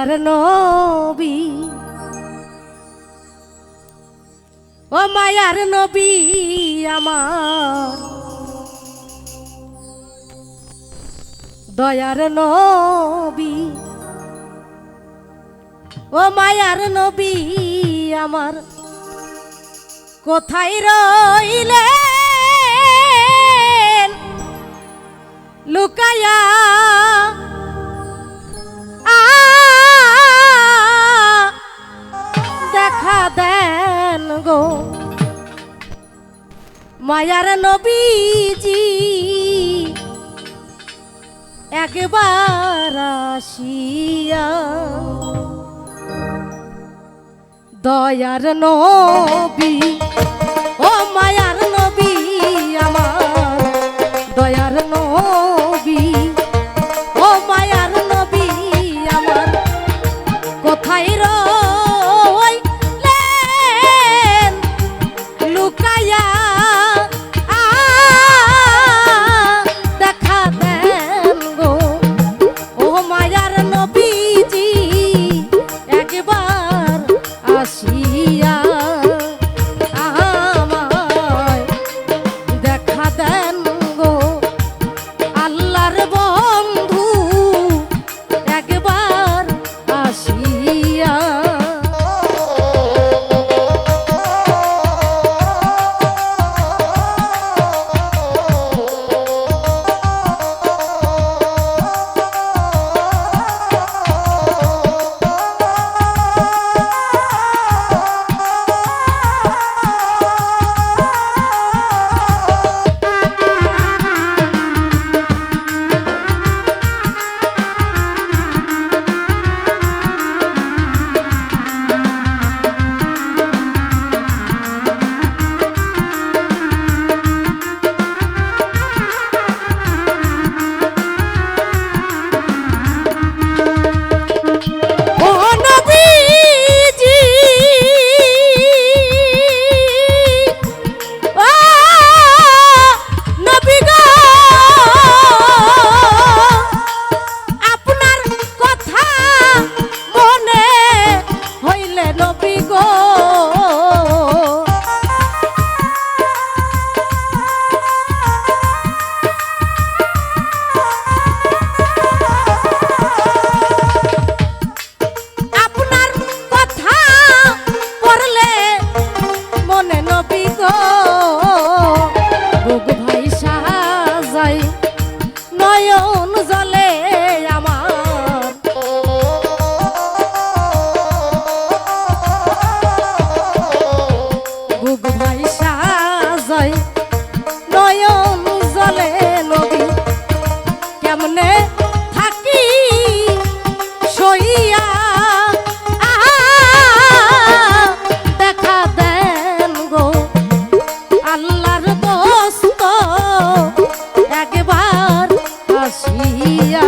আর নবী। ও মায়ার নবী আমার। দয়ার নবী। ও মায়ার নবী আমার। কোথায় রইলে লুকায়া মায়ার নবীজি একবার আসিয়া দয়ার নবী আইসা যায় নয়ন জলে নদী, কেমনে থাকি সইয়া? দেখা দেন গো আল্লাহর দোস্ত, একবার আসিয়া